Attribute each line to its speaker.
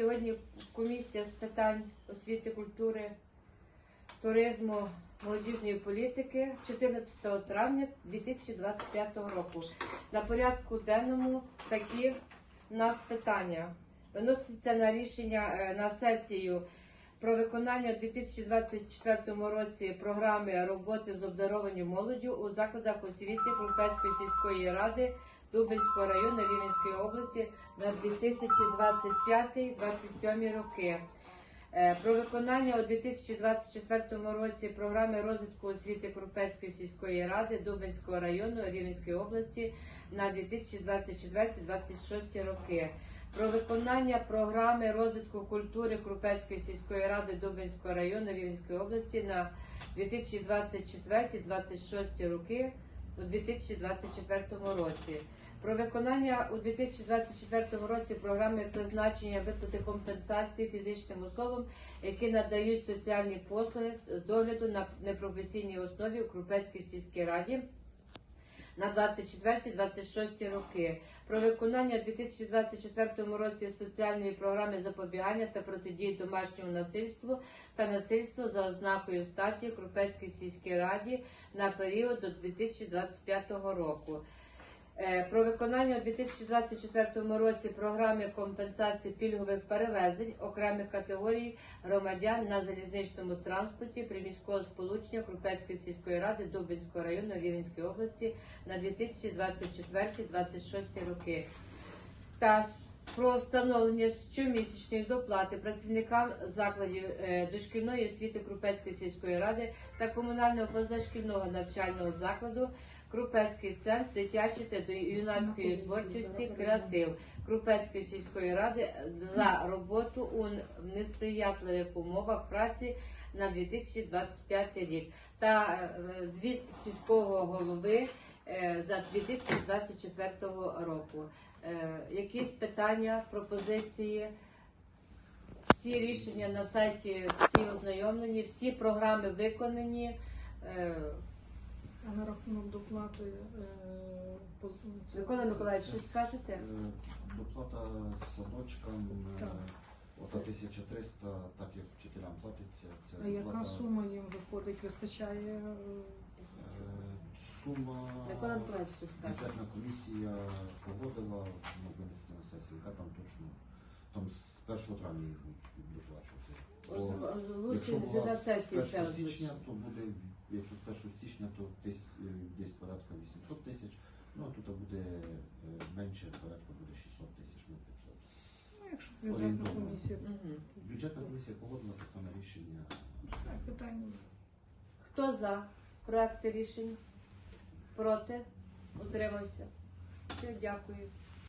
Speaker 1: Сьогодні комісія з питань освіти, культури, туризму, молодіжної політики 14 травня 2025 року. На порядку денному такі в нас питання. Виноситься на рішення е, на сесію про виконання у 2024 році програми роботи з обдарованням молоддю у закладах освіти Крупецької сільської ради Дубинського району Рівненської області на 2025-2027 роки. Е, Про виконання у 2024 році програми розвитку освіти Крупецької сільської ради Дубинського району Рівненської області на 2024-2026 роки. Про виконання програми розвитку культури Крупецької сільської ради Дубинського району Рівненської області на 2024-2026 роки у 2024 році. Про виконання у 2024 році програми призначення виплати компенсації фізичним особам, які надають соціальні послуги з догляду на непрофесійній основі у Крупецькій сільській раді на 24-26 роки. Про виконання у 2024 році соціальної програми запобігання та протидії домашньому насильству та насильству за ознакою статі Крупецької сільській раді на період до 2025 року. Е, Про виконання у 2024 році програми компенсації пільгових перевезень окремих категорій громадян на залізничному транспорті приміського сполучення Крупецької сільської ради Дубинського району Рівненської області на 2024-2026 роки. Та про встановлення щомісячної доплати працівникам закладів е, дошкільної освіти Крупецької сільської ради та комунального позашкільного навчального закладу Крупецький центр дитячої та юнацької творчості креатив Крупецької сільської ради за роботу у несприятливих умовах праці на 2025 рік та е, звіт сільського голови е, за 2024 року. Е, Якісь питання, пропозиції? Всі рішення на сайті всі ознайомлені, всі програми виконані.
Speaker 2: А на рахунок доплати е, по-
Speaker 1: Микола Миколаївич, щось скажете?
Speaker 3: Е, Доплата садочкам е,
Speaker 2: Так.
Speaker 3: за 1300, так як вчителям платиться. Це
Speaker 2: А яка
Speaker 3: доплата,
Speaker 2: сума їм виходить? Вистачає? е,
Speaker 3: е, Сума
Speaker 1: Микола Миколаївич, щось скажете?
Speaker 3: бюджетна комісія погодила, ну, винести на сесію, яка там точно, там з 1 травня їх будуть доплачувати. Бо Якщо була з 1 січня, то буде, якщо з 1 січня, то десь, е, десь порядка 800 тисяч, ну а тут буде е, менше, порядка буде 600 тисяч, ну 500.
Speaker 2: Ну, якщо бюджетна
Speaker 3: Орієнтовно.
Speaker 2: комісія,
Speaker 1: Мгм.
Speaker 3: Бюджетна комісія погодила те саме рішення.
Speaker 2: все питання.
Speaker 1: Хто за проекти рішень? Проти? Утримався? Все, дякую.